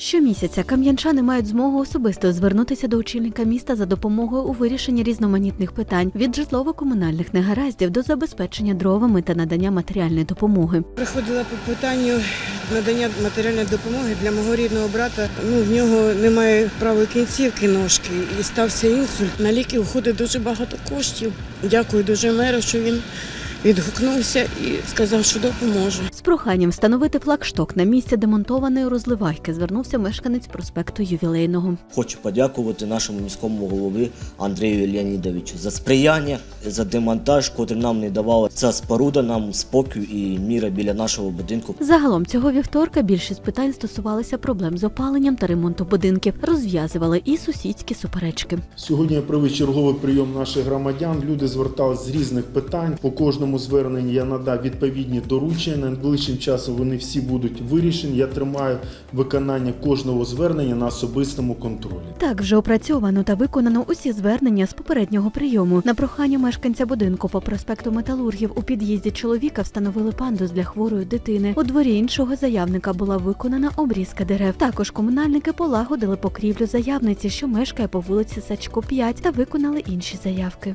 Щомісяця кам'янчани мають змогу особисто звернутися до очільника міста за допомогою у вирішенні різноманітних питань від житлово-комунальних негараздів до забезпечення дровами та надання матеріальної допомоги. Приходила по питанню надання матеріальної допомоги для мого рідного брата. Ну в нього немає правої кінцівки ножки і стався інсульт. На ліки входить дуже багато коштів. Дякую дуже меру, що він відгукнувся і сказав, що допоможе. З проханням встановити флагшток на місці демонтованої розливайки звернувся мешканець проспекту Ювілейного. Хочу подякувати нашому міському голові Андрію Леонідовичу за сприяння, за демонтаж, котрий нам не давала ця споруда нам спокій і міра біля нашого будинку. Загалом цього вівторка більшість питань стосувалися проблем з опаленням та ремонту будинків, розв'язували і сусідські суперечки. Сьогодні я провів черговий прийом наших громадян. Люди звертались з різних питань. По кожному зверненню я надав відповідні доручення. Найближчим часом вони всі будуть вирішені. Я тримаю виконання кожного звернення на особистому контролі. Так вже опрацьовано та виконано усі звернення з попереднього прийому. На прохання мешканця будинку по проспекту Металургів у під'їзді чоловіка встановили пандус для хворої дитини. У дворі іншого заявника була виконана обрізка дерев. Також комунальники полагодили покрівлю заявниці, що мешкає по вулиці Сачко 5, та виконали інші заявки.